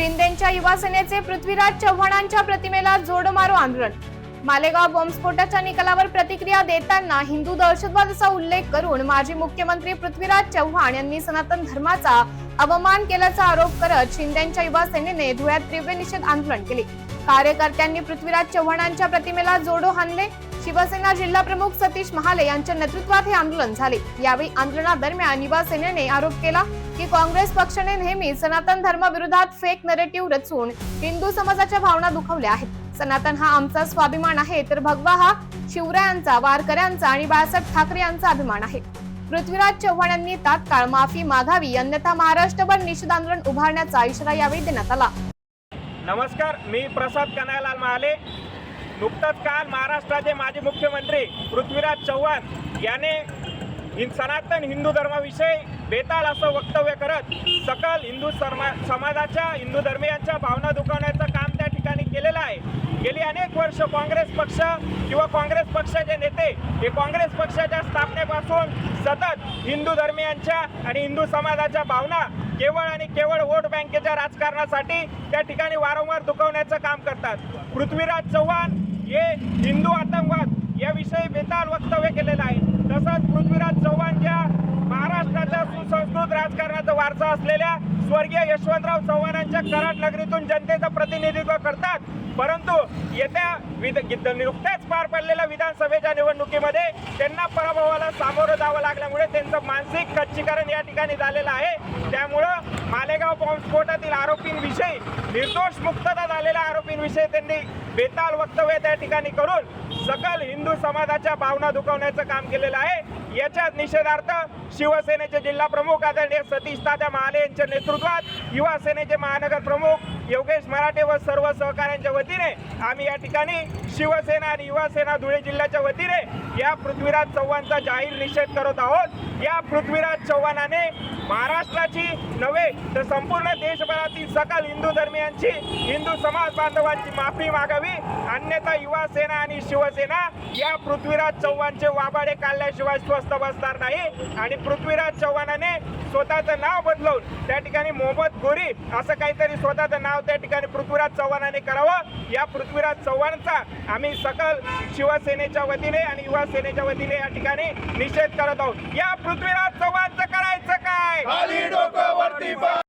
शिंदेच्या युवा सेनेचे पृथ्वीराज चव्हाणांच्या प्रतिमेला जोडमारो आंदोलन. मालेगाव बॉम्बस्फोटाच्या निकालावर प्रतिक्रिया देताना हिंदू दहशतवादाचा उल्लेख करून माजी मुख्यमंत्री पृथ्वीराज चव्हाण यांनी सनातन धर्माचा अवमान केल्याचा आरोप करत शिंदेच्या युवा सेनेने धुळ्यात तीव्र निषेध आंदोलन केले. कार्यकर्त्यांनी पृथ्वीराज चव्हाणांच्या प्रतिमेला जोडो हाणले. शिवसेना जिल्हा प्रमुख सतीश महाले यांच्या नेतृत्वात हे आंदोलन झाले. यावेळी आंदोलनादरम्यान युवा सेनेने आरोप केला की काँग्रेस पक्षाने नेहमी सनातन धर्माविरोधात फेक नरेटिव्ह रचून हिंदू समाजाच्या भावना दुखवल्या आहेत. सनातन हा आमचा स्वाभिमान आहे तर भगवा हा शिवरायांचा वारकऱ्यांचा आणि बाळासाहेब ठाकरे यांचा अभिमान आहे. पृथ्वीराज चव्हाण यांनी तात्काळ माफी मागावी अन्यथा महाराष्ट्रभर निषेध आंदोलन उभारण्याचा इशारा यावेळी देण्यात आला. नमस्कार मी प्रसाद कनायलाल महाले. नुकतंच काल महाराष्ट्राचे माजी मुख्यमंत्री पृथ्वीराज चव्हाण याने सनातन हिंदू धर्माविषयी बेताल असं वक्तव्य करत सकल हिंदू समा समाजाच्या हिंदू धर्मियांच्या भावना दुखावण्याचं काम त्या ठिकाणी केलेलं आहे गेली अनेक वर्ष काँग्रेस पक्ष किंवा काँग्रेस पक्षाचे नेते हे काँग्रेस पक्षाच्या स्थापनेपासून सतत हिंदू धर्मियांच्या आणि हिंदू समाजाच्या भावना केवळ आणि केवळ वोट बँकेच्या राजकारणासाठी त्या ठिकाणी वारंवार दुखवण्याचं काम करतात. पृथ्वीराज चव्हाण हे हिंदू आतंकवाद याविषयी बेताल वक्तव्य केलेलं आहे. तसंच पृथ्वीराज चव्हाण ज्या महाराष्ट्राच्या सुसंस्कृत राजकारणाचा वारसा असलेल्या स्वर्गीय यशवंतराव चव्हाणांच्या कराड नगरीतून जनतेचं प्रतिनिधित्व करतात. परंतु येत्या विध नुकत्याच पार पडलेल्या विधानसभेच्या निवडणुकीमध्ये त्यांना पराभवाला सामोरं जावं लागल्यामुळे त्यांचं मानसिक खच्चीकरण या ठिकाणी झालेलं आहे. त्यामुळं मालेगाव बॉम्बस्फोटातील आरोपींविषयी निर्दोष मुक्तता झालेल्या आरोपींविषयी त्यांनी बेताल वक्तव्य त्या ठिकाणी करून सकल हिंदू समाजाच्या भावना दुखवण्याचं काम केलेलं आहे. याच्यात निषेधार्थ शिवसेनेचे जिल्हा प्रमुख आदरणीय सतीश तात्या महाले यांच्या नेतृत्वात युवा सेनेचे महानगर प्रमुख योगेश मराठे व सर्व सहकाऱ्यांच्या वतीने आम्ही या ठिकाणी शिवसेना आणि युवा सेना धुळे जिल्ह्याच्या वतीने या पृथ्वीराज चव्हाणचा जाहीर निषेध करत आहोत. या पृथ्वीराज चव्हाणाने महाराष्ट्राची नव्हे तर संपूर्ण देशभरातील सकल हिंदू धर्मियांची हिंदू समाज बांधवांची माफी मागावी. अन्यथा युवा सेना आणि शिवसेना या पृथ्वीराज चव्हाणचे वाबाडे काढल्याशिवाय स्वस्त बसणार नाही. आणि पृथ्वीराज चव्हाणाने स्वतःचं नाव बदलवून त्या ठिकाणी मोहम्मद गोरी असं काहीतरी स्वतःचं नाव त्या ठिकाणी पृथ्वीराज चव्हाणाने करावं. या पृथ्वीराज चव्हाणचा आम्ही सकल शिवसेनेच्या वतीने आणि युवा सेनेच्या वतीने या ठिकाणी निषेध करत आहोत. या पृथ्वीराज चव्हाणचं करायचं काय?